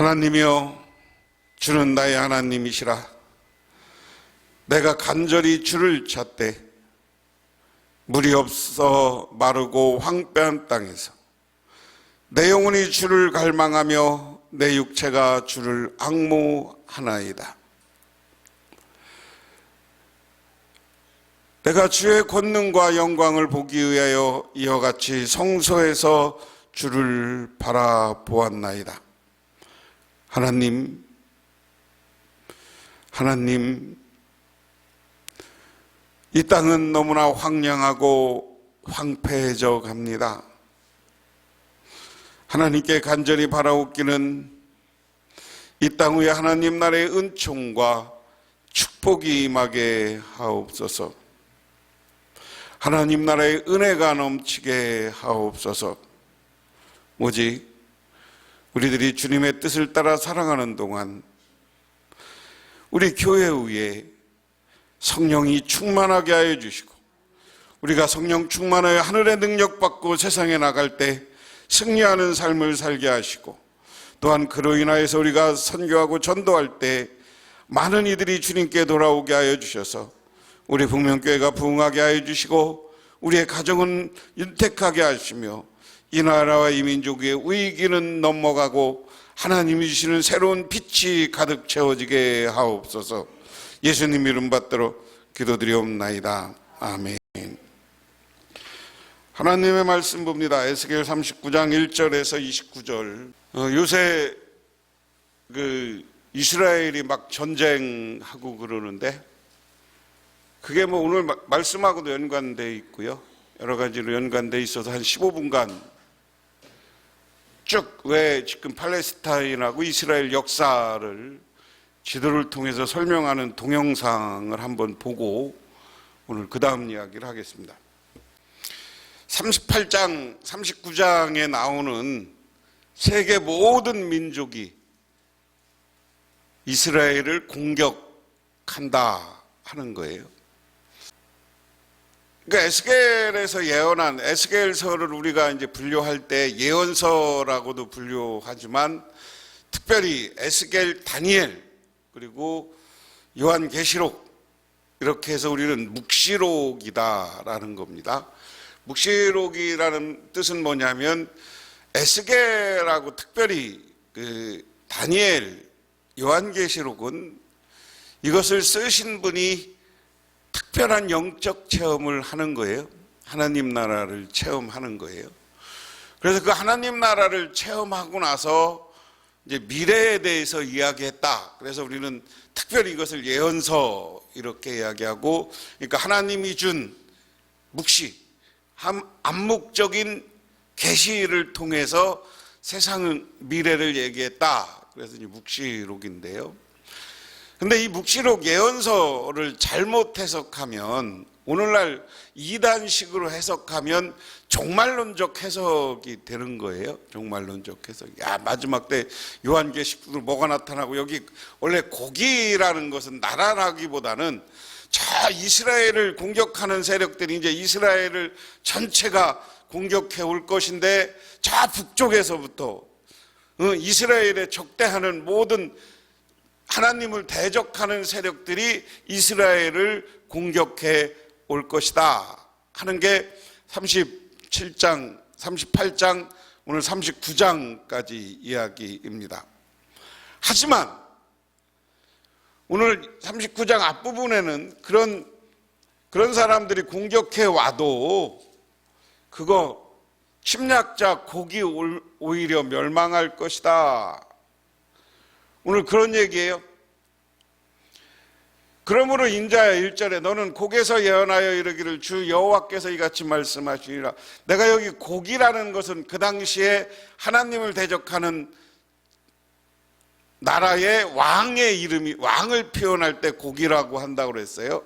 하나님이여 주는 나의 하나님이시라 내가 간절히 주를 찾되 물이 없어 마르고 황폐한 땅에서 내 영혼이 주를 갈망하며 내 육체가 주를 악모하나이다 내가 주의 권능과 영광을 보기 위하여 이와 같이 성소에서 주를 바라보았나이다. 하나님, 하나님, 이 땅은 너무나 황량하고 황폐해져 갑니다. 하나님께 간절히 바라옵기는 이 땅 위에 하나님 나라의 은총과 축복이 임하게 하옵소서. 하나님 나라의 은혜가 넘치게 하옵소서. 오직 우리들이 주님의 뜻을 따라 살아가는 동안 우리 교회 위에 성령이 충만하게 하여 주시고 우리가 성령 충만하여 하늘의 능력 받고 세상에 나갈 때 승리하는 삶을 살게 하시고 또한 그로 인하여서 우리가 선교하고 전도할 때 많은 이들이 주님께 돌아오게 하여 주셔서 우리 북명교회가 부흥하게 하여 주시고 우리의 가정은 윤택하게 하시며 이 나라와 이 민족의 위기는 넘어가고 하나님이 주시는 새로운 빛이 가득 채워지게 하옵소서 예수님 이름 받들어 기도드리옵나이다. 아멘. 하나님의 말씀 봅니다. 에스겔 39장 1절에서 29절. 어, 요새 그 이스라엘이 막 전쟁하고 그러는데 그게 뭐 오늘 마- 말씀하고도 연관돼 있고요. 여러 가지로 연관돼 있어서 한 15분간 쭉 왜 지금 팔레스타인하고 이스라엘 역사를 지도를 통해서 설명하는 동영상을 한번 보고 오늘 그 다음 이야기를 하겠습니다. 38장, 39장에 나오는 세계 모든 민족이 이스라엘을 공격한다 하는 거예요. 그러니까 에스겔에서 예언한 에스겔서를 우리가 이제 분류할 때 예언서라고도 분류하지만 특별히 에스겔, 다니엘 그리고 요한계시록 이렇게 해서 우리는 묵시록이다라는 겁니다. 묵시록이라는 뜻은 뭐냐면 에스겔하고 특별히 그 다니엘, 요한계시록은 이것을 쓰신 분이 특별한 영적 체험을 하는 거예요. 하나님 나라를 체험하는 거예요. 그래서 그 하나님 나라를 체험하고 나서 이제 미래에 대해서 이야기했다. 그래서 우리는 특별히 이것을 예언서 이렇게 이야기하고, 그러니까 하나님이 준 묵시, 함- 암묵적인 계시를 통해서 세상 미래를 얘기했다. 그래서 이제 묵시록인데요. 근데 이 묵시록 예언서를 잘못 해석하면 오늘날 이단식으로 해석하면 종말론적 해석이 되는 거예요. 종말론적 해석. 야 마지막 때 요한계시록 뭐가 나타나고 여기 원래 고기라는 것은 나라라기보다는 저 이스라엘을 공격하는 세력들이 이제 이스라엘을 전체가 공격해 올 것인데 저 북쪽에서부터 어, 이스라엘에 적대하는 모든 하나님을 대적하는 세력들이 이스라엘을 공격해 올 것이다 하는 게 37장, 38장, 오늘 39장까지 이야기입니다. 하지만 오늘 39장 앞부분에는 그런 그런 사람들이 공격해 와도 그거 침략자 곡이 올- 오히려 멸망할 것이다. 오늘 그런 얘기예요. 그러므로 인자야 1절에 너는 곡에서 예언하여 이르기를 주 여호와께서 이같이 말씀하시리라. 내가 여기 곡이라는 것은 그 당시에 하나님을 대적하는 나라의 왕의 이름이 왕을 표현할 때 곡이라고 한다고 그랬어요.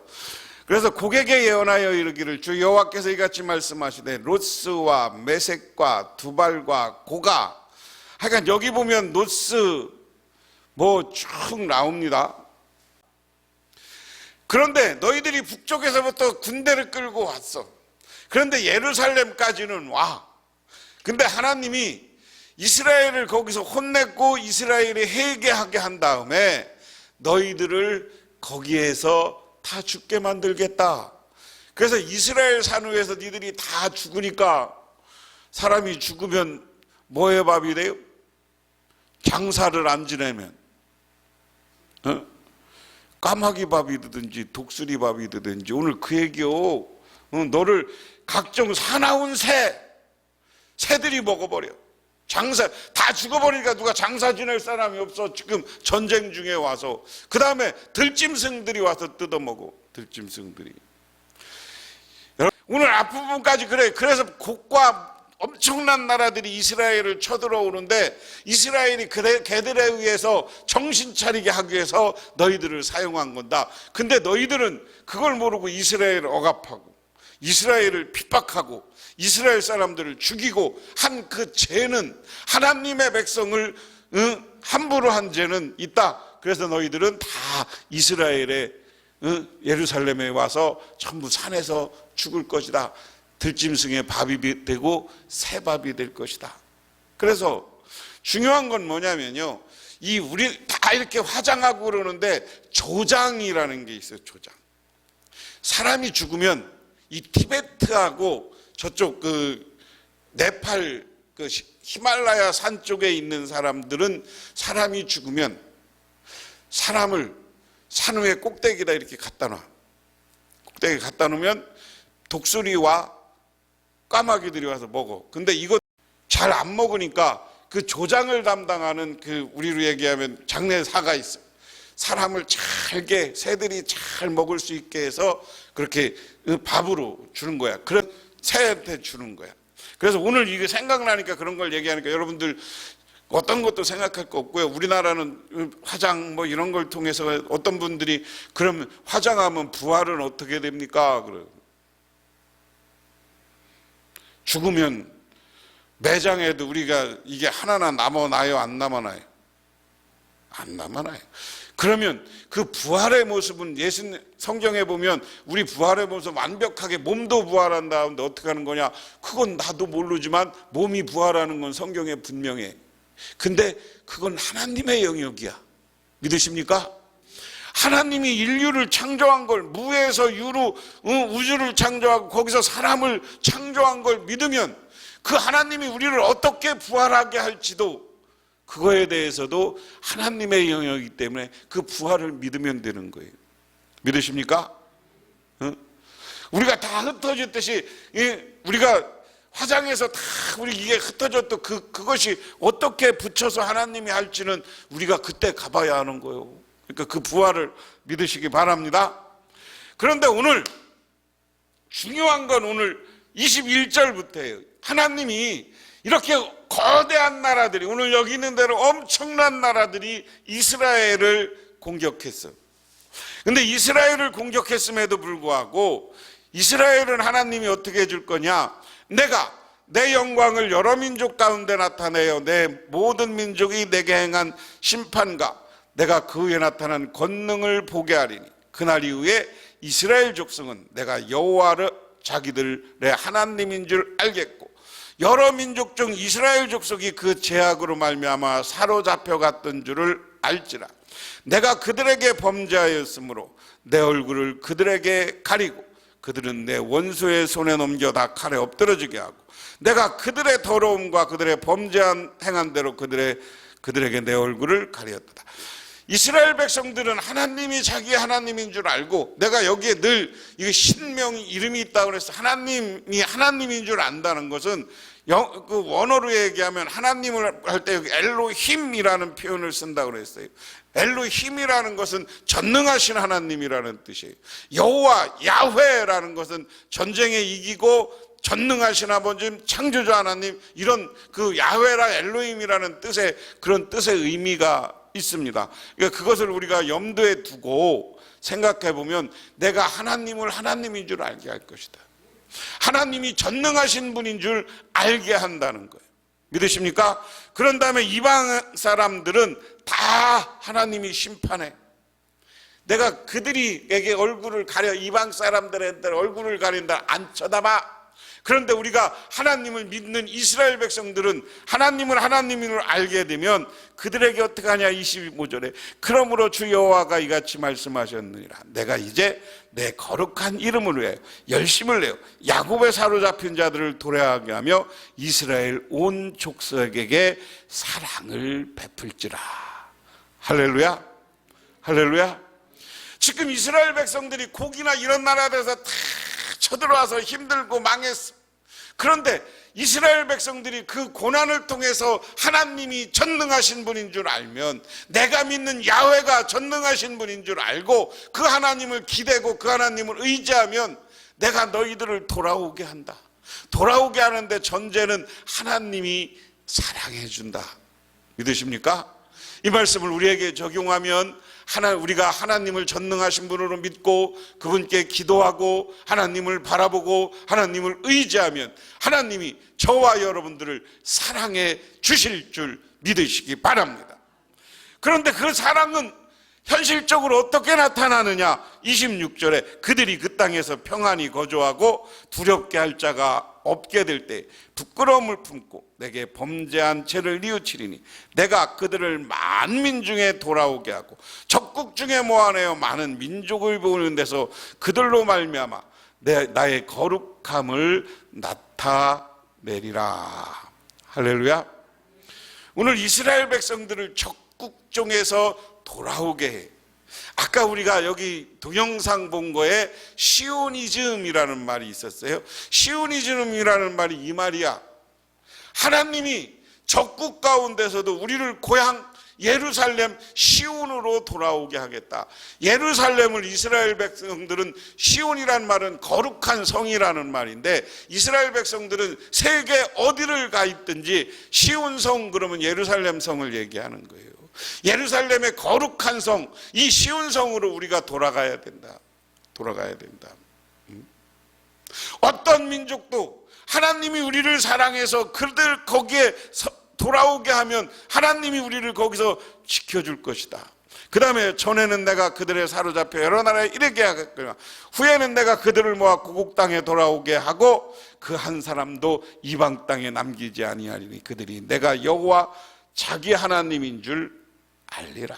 그래서 곡에게 예언하여 이르기를 주 여호와께서 이같이 말씀하시되 로스와 메색과 두발과 고가 하여간 여기 보면 노스 뭐 쭉 나옵니다. 그런데 너희들이 북쪽에서부터 군대를 끌고 왔어. 그런데 예루살렘까지는 와. 근데 하나님이 이스라엘을 거기서 혼냈고 이스라엘이 회개하게 한 다음에 너희들을 거기에서 다 죽게 만들겠다. 그래서 이스라엘 산후에서 니들이 다 죽으니까 사람이 죽으면 뭐의 밥이 돼요? 장사를 안 지내면 어? 까마귀 밥이 되든지 독수리 밥이 되든지 오늘 그 얘기요. 어, 너를 각종 사나운 새 새들이 먹어버려. 장사 다 죽어버리니까 누가 장사 지낼 사람이 없어. 지금 전쟁 중에 와서 그 다음에 들짐승들이 와서 뜯어먹어. 들짐승들이. 오늘 앞부분까지 그래. 그래서 곡과 엄청난 나라들이 이스라엘을 쳐들어오는데 이스라엘이 그래, 걔들에 의해서 정신 차리게 하기 위해서 너희들을 사용한 건다. 근데 너희들은 그걸 모르고 이스라엘을 억압하고 이스라엘을 핍박하고 이스라엘 사람들을 죽이고 한 그 죄는 하나님의 백성을 응, 함부로 한 죄는 있다. 그래서 너희들은 다 이스라엘의 응, 예루살렘에 와서 전부 산에서 죽을 것이다. 들짐승의 밥이 되고 새 밥이 될 것이다. 그래서 중요한 건 뭐냐면요. 이 우리 다 이렇게 화장하고 그러는데 조장이라는 게 있어요. 조장. 사람이 죽으면 이 티베트하고 저쪽 그 네팔 그 히- 히말라야 산 쪽에 있는 사람들은 사람이 죽으면 사람을 산 위에 꼭대기에다 이렇게 갖다 놔. 꼭대기 갖다 놓으면 독수리와 까마귀들이 와서 먹어. 근데 이거 잘 안 먹으니까 그 조장을 담당하는 그 우리로 얘기하면 장례 사가 있어. 사람을 잘게 새들이 잘 먹을 수 있게 해서 그렇게 그 밥으로 주는 거야. 그런 새한테 주는 거야. 그래서 오늘 이게 생각나니까 그런 걸 얘기하니까 여러분들 어떤 것도 생각할 거 없고요. 우리나라는 화장 뭐 이런 걸 통해서 어떤 분들이 그러면 화장하면 부활은 어떻게 됩니까? 그래요. 죽으면 매장에도 우리가 이게 하나나 남아나요? 안 남아나요? 안 남아나요. 그러면 그 부활의 모습은 예수 성경에 보면 우리 부활의 모습 완벽하게 몸도 부활한다는데 어떻게 하는 거냐? 그건 나도 모르지만 몸이 부활하는 건 성경에 분명해. 근데 그건 하나님의 영역이야. 믿으십니까? 하나님이 인류를 창조한 걸 무에서 유로 어, 우주를 창조하고 거기서 사람을 창조한 걸 믿으면 그 하나님이 우리를 어떻게 부활하게 할지도 그거에 대해서도 하나님의 영역이기 때문에 그 부활을 믿으면 되는 거예요. 믿으십니까? 어? 우리가 다 흩어졌듯이 이 우리가 화장해서 다 우리 이게 흩어졌던 그 그것이 어떻게 붙여서 하나님이 할지는 우리가 그때 가봐야 하는 거예요. 그러니까 그 부활을 믿으시기 바랍니다. 그런데 오늘 중요한 건 오늘 21절부터예요. 하나님이 이렇게 거대한 나라들이 오늘 여기 있는 대로 엄청난 나라들이 이스라엘을 공격했어요. 근데 이스라엘을 공격했음에도 불구하고 이스라엘은 하나님이 어떻게 해줄 거냐? 내가 내 영광을 여러 민족 가운데 나타내어 내 모든 민족이 내게 행한 심판과 내가 그 위에 나타난 권능을 보게 하리니 그날 이후에 이스라엘 족속은 내가 여호와를 자기들의 하나님인 줄 알겠고 여러 민족 중 이스라엘 족속이 그 제약으로 말미암아 사로잡혀 갔던 줄을 알지라 내가 그들에게 범죄하였으므로 내 얼굴을 그들에게 가리고 그들은 내 원수의 손에 넘겨 다 칼에 엎드러지게 하고 내가 그들의 더러움과 그들의 범죄한 행한 대로 그들의 그들에게 내 얼굴을 가리었다. 이스라엘 백성들은 하나님이 자기 하나님인 줄 알고 내가 여기에 늘 이거 신명 이름이 있다고 그래서 하나님이 하나님인 줄 안다는 것은 영, 그 원어로 얘기하면 하나님을 할 때 여기 엘로힘이라는 표현을 쓴다고 그랬어요. 엘로힘이라는 것은 전능하신 하나님이라는 뜻이에요. 여호와 야훼라는 것은 전쟁에 이기고 전능하신 아버지 창조자 하나님 이런 그 야훼라 엘로힘이라는 뜻의 그런 뜻의 의미가 있습니다. 그러니까 그것을 우리가 염두에 두고 생각해 보면 내가 하나님을 하나님인 줄 알게 할 것이다. 하나님이 전능하신 분인 줄 알게 한다는 거예요. 믿으십니까? 그런 다음에 이방 사람들은 다 하나님이 심판해. 내가 그들이에게 얼굴을 가려 이방 사람들한테 얼굴을 가린다 안 쳐다봐. 그런데 우리가 하나님을 믿는 이스라엘 백성들은 하나님을 하나님을 알게 되면 그들에게 어떻게 하냐 25절에. 그러므로 주 여호와가 이같이 말씀하셨느니라. 내가 이제 내 거룩한 이름을 위해 열심을 내어 야곱에 사로잡힌 자들을 도래하게 하며 이스라엘 온 족속에게 사랑을 베풀지라. 할렐루야. 할렐루야. 지금 이스라엘 백성들이 고기나 이런 나라에서 다 쳐들어와서 힘들고 망했어. 그런데 이스라엘 백성들이 그 고난을 통해서 하나님이 전능하신 분인 줄 알면 내가 믿는 야훼가 전능하신 분인 줄 알고 그 하나님을 기대고 그 하나님을 의지하면 내가 너희들을 돌아오게 한다. 돌아오게 하는데 전제는 하나님이 사랑해 준다. 믿으십니까? 이 말씀을 우리에게 적용하면 하나 우리가 하나님을 전능하신 분으로 믿고 그분께 기도하고 하나님을 바라보고 하나님을 의지하면 하나님이 저와 여러분들을 사랑해 주실 줄 믿으시기 바랍니다. 그런데 그 사랑은 현실적으로 어떻게 나타나느냐? 26절에 그들이 그 땅에서 평안히 거주하고 두렵게 할 자가 없게 될 때 부끄러움을 품고 내게 범죄한 죄를 뉘우치리니 내가 그들을 만민 중에 돌아오게 하고 적국 중에 모아내어 많은 민족을 보는 데서 그들로 말미암아 내 나의 거룩함을 나타내리라 할렐루야 오늘 이스라엘 백성들을 적국 중에서 돌아오게 해. 아까 우리가 여기 동영상 본 거에 시오니즘이라는 말이 있었어요. 시오니즘이라는 말이 이 말이야. 하나님이 적국 가운데서도 우리를 고향 예루살렘 시온으로 돌아오게 하겠다. 예루살렘을 이스라엘 백성들은 시온이란 말은 거룩한 성이라는 말인데 이스라엘 백성들은 세계 어디를 가 있든지 시온 성 그러면 예루살렘 성을 얘기하는 거예요. 예루살렘의 거룩한 성, 이 시온 성으로 우리가 돌아가야 된다. 돌아가야 된다. 음? 어떤 민족도 하나님이 우리를 사랑해서 그들 거기에 돌아오게 하면 하나님이 우리를 거기서 지켜줄 것이다. 그 다음에 전에는 내가 그들의 사로잡혀 여러 나라에 이르게 하겠거나 후에는 내가 그들을 모아 고국 땅에 돌아오게 하고 그 한 사람도 이방 땅에 남기지 아니하리니 그들이 내가 여호와 자기 하나님인 줄 알리라.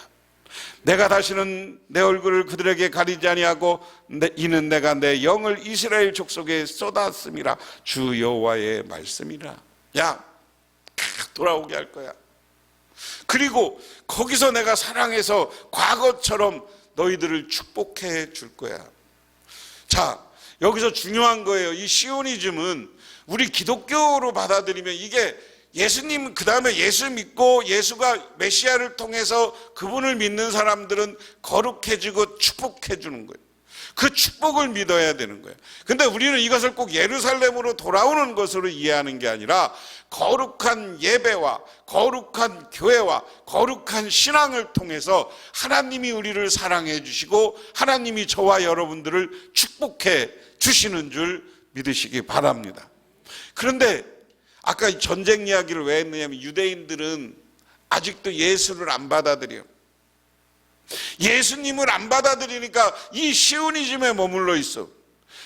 내가 다시는 내 얼굴을 그들에게 가리지 아니하고 이는 내가 내 영을 이스라엘 족속에 쏟았음이라 주 여호와의 말씀이라. 야, 돌아오게 할 거야. 그리고 거기서 내가 사랑해서 과거처럼 너희들을 축복해 줄 거야. 자, 여기서 중요한 거예요. 이 시오니즘은 우리 기독교로 받아들이면 이게 예수님 그 다음에 예수 믿고 예수가 메시아를 통해서 그분을 믿는 사람들은 거룩해지고 축복해 주는 거예요. 그 축복을 믿어야 되는 거예요. 근데 우리는 이것을 꼭 예루살렘으로 돌아오는 것으로 이해하는 게 아니라 거룩한 예배와 거룩한 교회와 거룩한 신앙을 통해서 하나님이 우리를 사랑해 주시고 하나님이 저와 여러분들을 축복해 주시는 줄 믿으시기 바랍니다. 그런데 아까 전쟁 이야기를 왜 했느냐면 유대인들은 아직도 예수를 안 받아들여요. 예수님을 안 받아들이니까 이 시오니즘에 머물러 있어.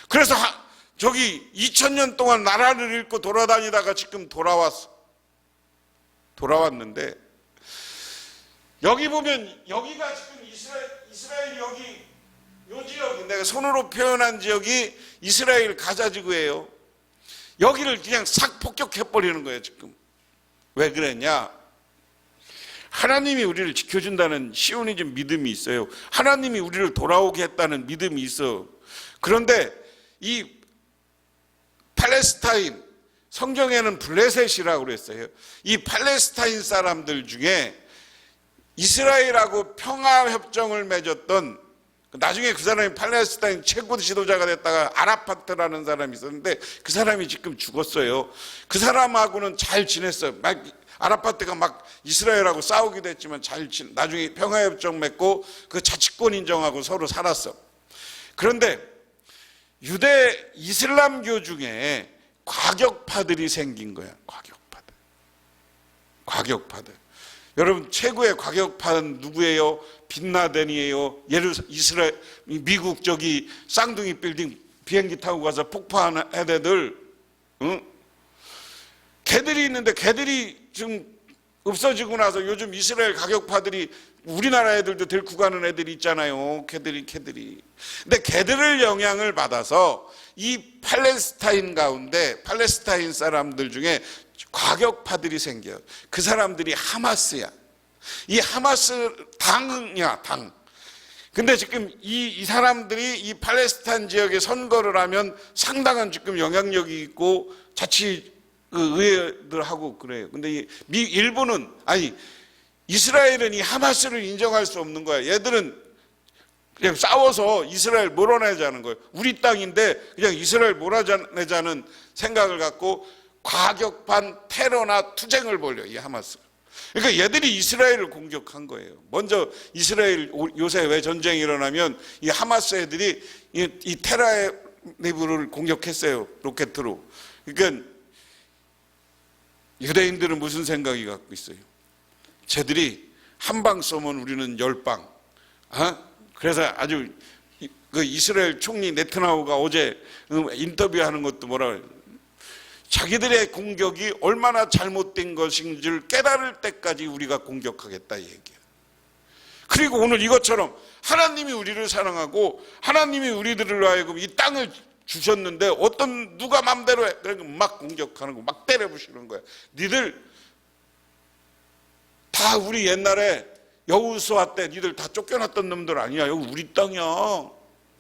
그래서 하, 저기 2000년 동안 나라를 잃고 돌아다니다가 지금 돌아왔어. 돌아왔는데 여기 보면 여기가 지금 이스라엘, 이스라엘 여기 요 지역 내가 손으로 표현한 지역이 이스라엘 가자 지구예요. 여기를 그냥 싹 폭격해 버리는 거예요 지금. 왜 그랬냐? 하나님이 우리를 지켜준다는 시온이즘 믿음이 있어요. 하나님이 우리를 돌아오게 했다는 믿음이 있어. 그런데 이 팔레스타인 성경에는 블레셋이라고 그랬어요. 이 팔레스타인 사람들 중에 이스라엘하고 평화 협정을 맺었던 나중에 그 사람이 팔레스타인 최고 지도자가 됐다가 아라파트라는 사람이 있었는데 그 사람이 지금 죽었어요. 그 사람하고는 잘 지냈어요. 막 아라파트가 막 이스라엘하고 싸우기도 했지만 잘 지, 나중에 평화협정 맺고 그 자치권 인정하고 서로 살았어. 그런데 유대 이슬람교 중에 과격파들이 생긴 거야. 과격파들. 과격파들. 여러분 최고의 과격파는 누구예요? 빈라덴이에요. 예루 이스라엘 미국 저기 쌍둥이 빌딩 비행기 타고 가서 폭파하는 애들 응? 개들이 있는데 개들이 지금 없어지고 나서 요즘 이스라엘 가격파들이 우리나라 애들도 들고 가는 애들이 있잖아요. 개들이 개들이. 근데 개들을 영향을 받아서 이 팔레스타인 가운데 팔레스타인 사람들 중에 과격파들이 생겨요. 그 사람들이 하마스야. 이 하마스 당이야, 당. 근데 지금 이, 이 사람들이 이 팔레스타인 지역에 선거를 하면 상당한 지금 영향력이 있고 자치 그 의회들 하고 그래요. 근데 이 미, 일본은 아니 이스라엘은 이 하마스를 인정할 수 없는 거야. 얘들은 그냥 싸워서 이스라엘 몰아내자는 거예요. 우리 땅인데 그냥 이스라엘 몰아내자는 생각을 갖고 과격한 테러나 투쟁을 벌여 이 하마스가. 그러니까 얘들이 이스라엘을 공격한 거예요. 먼저 이스라엘 요새 왜 전쟁이 일어나면 이 하마스 애들이 이, 이 테라의 내부를 공격했어요. 로켓으로. 그러니까 유대인들은 무슨 생각이 갖고 있어요? 쟤들이 한 방 쏘면 우리는 열 방. 어? 그래서 아주 이- 그 이스라엘 총리 네트나우가 어제 음, 인터뷰하는 것도 뭐라? 자기들의 공격이 얼마나 잘못된 것인지를 깨달을 때까지 우리가 공격하겠다 이 얘기야. 그리고 오늘 이것처럼 하나님이 우리를 사랑하고 하나님이 우리들을 하여금 이 땅을 주셨는데 어떤 누가 맘대로 해. 그러니까 막 공격하는 거, 막 때려 부시는 거야. 니들 다 우리 옛날에 여우수아 때 니들 다 쫓겨났던 놈들 아니야. 여기 우리 땅이야.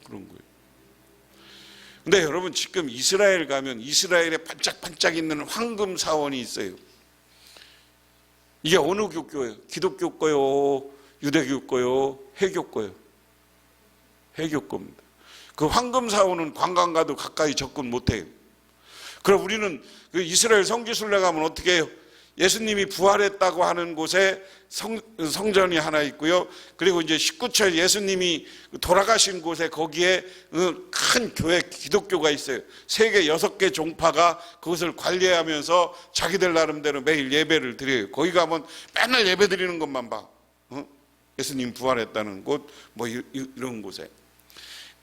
그런 거예요. 근데 여러분 지금 이스라엘 가면 이스라엘에 반짝반짝 있는 황금 사원이 있어요. 이게 어느 교교예요? 기독교 거요, 유대교 거요, 해교 거요. 해교 겁니다. 그 황금 사원은 관광 가도 가까이 접근 못 해요. 그럼 우리는 그 이스라엘 성지순례 가면 어떻게 해요? 예수님이 부활했다고 하는 곳에 성, 성전이 하나 있고요. 그리고 이제 19철 예수님이 돌아가신 곳에 거기에 어, 큰 교회 기독교가 있어요. 세계 여섯 개 종파가 그것을 관리하면서 자기들 나름대로 매일 예배를 드려요. 거기 가면 맨날 예배 드리는 것만 봐. 어? 예수님 부활했다는 곳, 뭐 이런 곳에.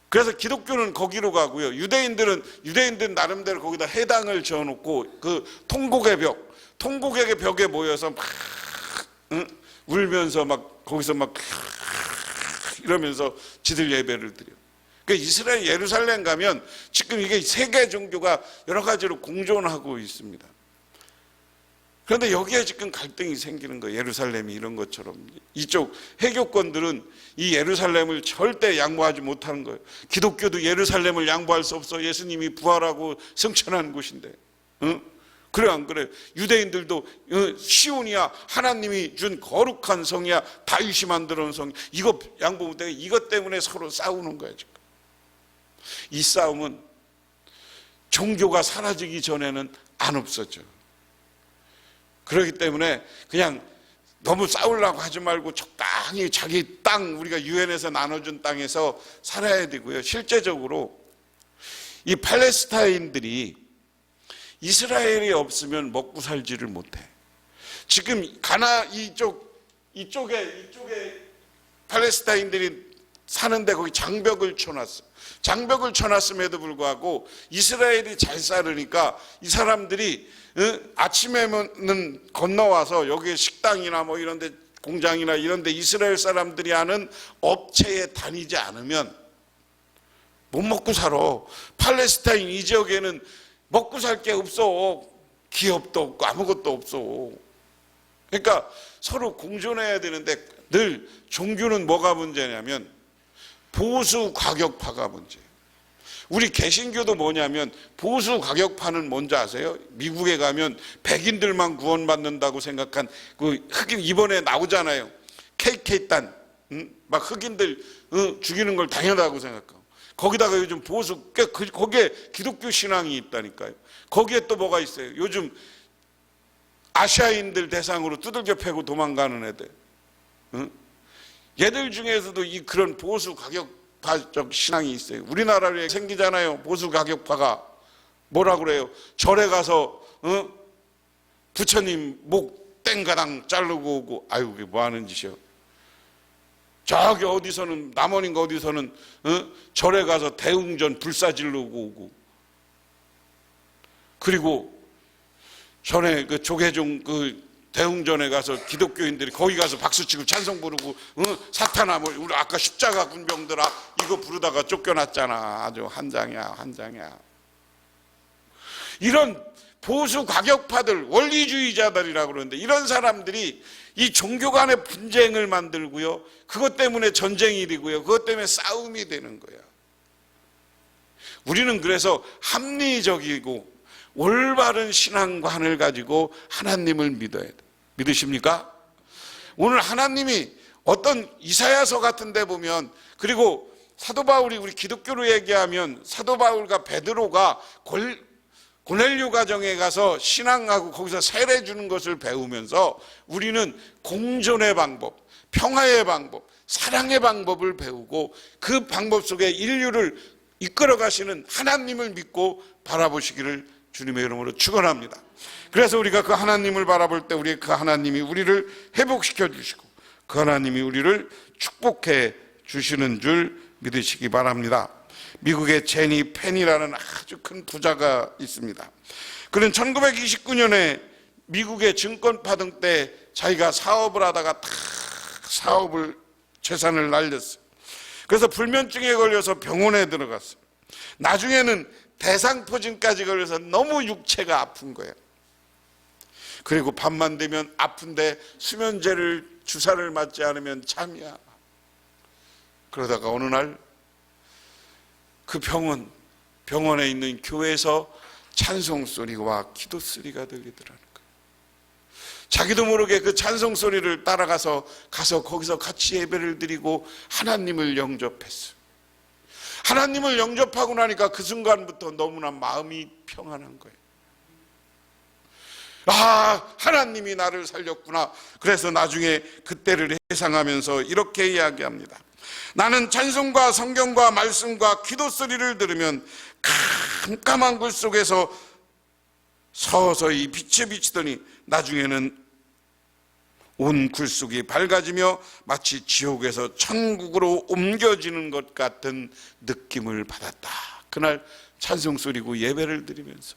그래서 기독교는 거기로 가고요. 유대인들은 유대인들 나름대로 거기다 해당을 지어놓고 그 통곡의 벽, 통곡의 벽에 모여서 막 응? 울면서 막 거기서 막 이러면서 지들 예배를 드려. 그 이스라엘 예루살렘 가면 지금 이게 세계 종교가 여러 가지로 공존하고 있습니다. 그런데 여기에 지금 갈등이 생기는 거예요. 예루살렘이 이런 것처럼. 이쪽 해교권들은 이 예루살렘을 절대 양보하지 못하는 거예요. 기독교도 예루살렘을 양보할 수 없어. 예수님이 부활하고 승천한 곳인데. 응? 그래 안 그래? 유대인들도 어, 시온이야 하나님이 준 거룩한 성이야 다윗이 만들어 놓은 성 이거 양보 못해 이것 때문에 서로 싸우는 거야 지금. 이 싸움은 종교가 사라지기 전에는 안 없어져. 그렇기 때문에 그냥 너무 싸우려고 하지 말고 적당히 자기 땅 우리가 유엔에서 나눠준 땅에서 살아야 되고요. 실제적으로 이 팔레스타인들이 이스라엘이 없으면 먹고 살지를 못해. 지금 가나 이쪽 이쪽에 이쪽에 팔레스타인들이 사는데 거기 장벽을 쳐놨어. 장벽을 쳐놨음에도 불구하고 이스라엘이 잘 살으니까 이 사람들이 어, 아침에는 건너와서 여기 식당이나 뭐 이런데 공장이나 이런데 이스라엘 사람들이 하는 업체에 다니지 않으면 못 먹고 살아. 팔레스타인 이 지역에는 먹고 살 게 없어. 기업도 없고 아무것도 없어. 그러니까 서로 공존해야 되는데 늘 종교는 뭐가 문제냐면 보수 과격파가 문제예요. 우리 개신교도 뭐냐면 보수 과격파는 뭔지 아세요? 미국에 가면 백인들만 구원받는다고 생각한 그 흑인 이번에 나오잖아요. KK단 응? 막 흑인들 어, 죽이는 걸 당연하다고 생각하고 거기다가 요즘 보수 꽤 그- 거기에 기독교 신앙이 있다니까요. 거기에 또 뭐가 있어요? 요즘 아시아인들 대상으로 두들겨 패고 도망가는 애들. 응? 얘들 중에서도 이 그런 보수 가격파적 신앙이 있어요. 우리나라에 생기잖아요. 보수 가격파가 뭐라 그래요? 절에 가서 어? 부처님 목 땡가당 자르고 오고 아유 그게 뭐 하는 짓이요? 저기 어디서는 남원인가 어디서는 어? 절에 가서 대웅전 불사 질르고 오고 그리고 전에 그 조계종 그 대웅전에 가서 기독교인들이 거기 가서 박수치고 찬송 부르고 어, 사탄아 뭐 우리 아까 십자가 군병들아 이거 부르다가 쫓겨났잖아. 아주 한 장이야 한 장이야. 이런 보수 과격파들 원리주의자들이라고 그러는데 이런 사람들이 이 종교 간의 분쟁을 만들고요. 그것 때문에 전쟁이 일이고요. 그것 때문에 싸움이 되는 거야 우리는 그래서 합리적이고 올바른 신앙관을 가지고 하나님을 믿어야 돼. 믿으십니까? 오늘 하나님이 어떤 이사야서 같은 데 보면 그리고 사도 바울이 우리 기독교로 얘기하면 사도 바울과 베드로가 골, 고넬류 가정에 가서 신앙하고 거기서 세례 주는 것을 배우면서 우리는 공존의 방법, 평화의 방법, 사랑의 방법을 배우고 그 방법 속에 인류를 이끌어 가시는 하나님을 믿고 바라보시기를 주님의 이름으로 축원합니다. 그래서 우리가 그 하나님을 바라볼 때 우리 그 하나님이 우리를 회복시켜 주시고 그 하나님이 우리를 축복해 주시는 줄 믿으시기 바랍니다. 미국의 제니 펜이라는 아주 큰 부자가 있습니다. 그는 1929년에 미국의 증권파 등 때 자기가 사업을 하다가 탁 사업을 재산을 날렸어요. 그래서 불면증에 걸려서 병원에 들어갔어요. 나중에는 대상포진까지 걸려서 너무 육체가 아픈 거예요. 그리고 밤만 되면 아픈데 수면제를 주사를 맞지 않으면 잠이야. 그러다가 어느 날 그 병원 병원에 있는 교회에서 찬송 소리와 기도 소리가 들리더라는 거예요. 자기도 모르게 그 찬송 소리를 따라가서 가서 거기서 같이 예배를 드리고 하나님을 영접했어요. 하나님을 영접하고 나니까 그 순간부터 너무나 마음이 평안한 거예요. 아, 하나님이 나를 살렸구나. 그래서 나중에 그때를 회상하면서 이렇게 이야기합니다. 나는 찬송과 성경과 말씀과 기도 소리를 들으면 깜깜한 굴 속에서 서서히 빛에 비치더니 나중에는 온 굴 속이 밝아지며 마치 지옥에서 천국으로 옮겨지는 것 같은 느낌을 받았다. 그날 찬송 소리고 예배를 드리면서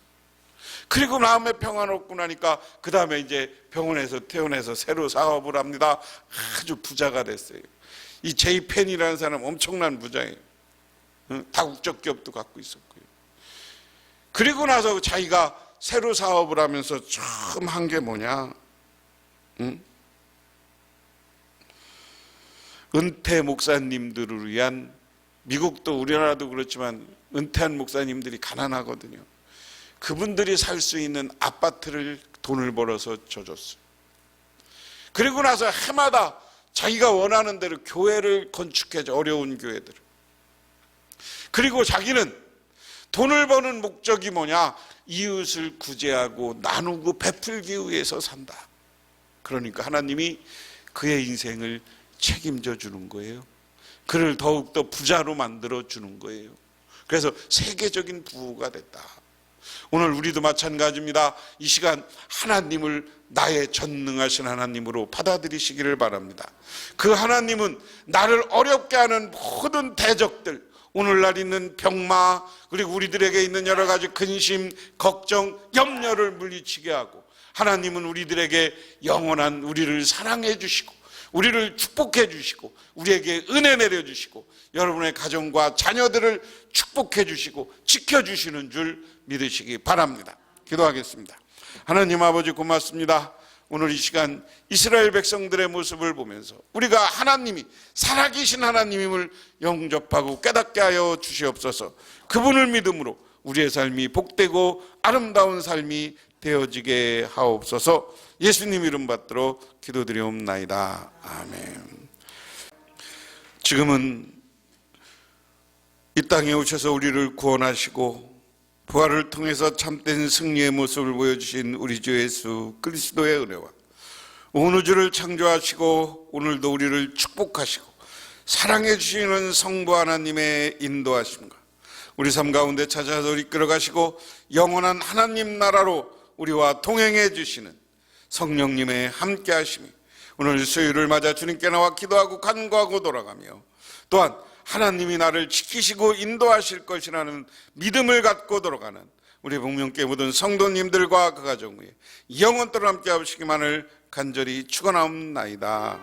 그리고 마음에 평안 없고 나니까 그 다음에 이제 병원에서 퇴원해서 새로 사업을 합니다. 아주 부자가 됐어요. 이 제이 펜이라는 사람 엄청난 부자예요. 응? 다국적 기업도 갖고 있었고요. 그리고 나서 자기가 새로 사업을 하면서 처음 한 게 뭐냐? 응? 은퇴 목사님들을 위한 미국도 우리나라도 그렇지만 은퇴한 목사님들이 가난하거든요. 그분들이 살 수 있는 아파트를 돈을 벌어서 줘줬어요. 그리고 나서 해마다 자기가 원하는 대로 교회를 건축해줘 어려운 교회들을. 그리고 자기는 돈을 버는 목적이 뭐냐? 이웃을 구제하고 나누고 베풀기 위해서 산다. 그러니까 하나님이 그의 인생을 책임져 주는 거예요. 그를 더욱더 부자로 만들어 주는 거예요. 그래서 세계적인 부호가 됐다. 오늘 우리도 마찬가지입니다. 이 시간 하나님을 나의 전능하신 하나님으로 받아들이시기를 바랍니다. 그 하나님은 나를 어렵게 하는 모든 대적들, 오늘날 있는 병마, 그리고 우리들에게 있는 여러 가지 근심, 걱정, 염려를 물리치게 하고, 하나님은 우리들에게 영원한 우리를 사랑해 주시고, 우리를 축복해 주시고, 우리에게 은혜 내려 주시고, 여러분의 가정과 자녀들을 축복해 주시고, 지켜 주시는 줄 믿으시기 바랍니다. 기도하겠습니다. 하나님 아버지 고맙습니다. 오늘 이 시간 이스라엘 백성들의 모습을 보면서 우리가 하나님이 살아계신 하나님임을 영접하고 깨닫게 하여 주시옵소서. 그분을 믿음으로 우리의 삶이 복되고 아름다운 삶이 되어지게 하옵소서. 예수님 이름 받들어 기도드리옵나이다. 아멘. 지금은 이 땅에 오셔서 우리를 구원하시고 부활을 통해서 참된 승리의 모습을 보여주신 우리 주 예수 그리스도의 은혜와 온 우주를 창조하시고 오늘도 우리를 축복하시고 사랑해 주시는 성부 하나님의 인도하심과 우리 삶 가운데 찾아서 이끌어 가시고 영원한 하나님 나라로 우리와 동행해 주시는 성령님의 함께 하심이 오늘 수요일을 맞아 주님께 나와 기도하고 간구하고 돌아가며 또한 하나님이 나를 지키시고 인도하실 것이라는 믿음을 갖고 돌아가는 우리 복명께 묻은 성도님들과 그 가정 위에 영원토록 함께 하시기만을 간절히 축원하옵나이다.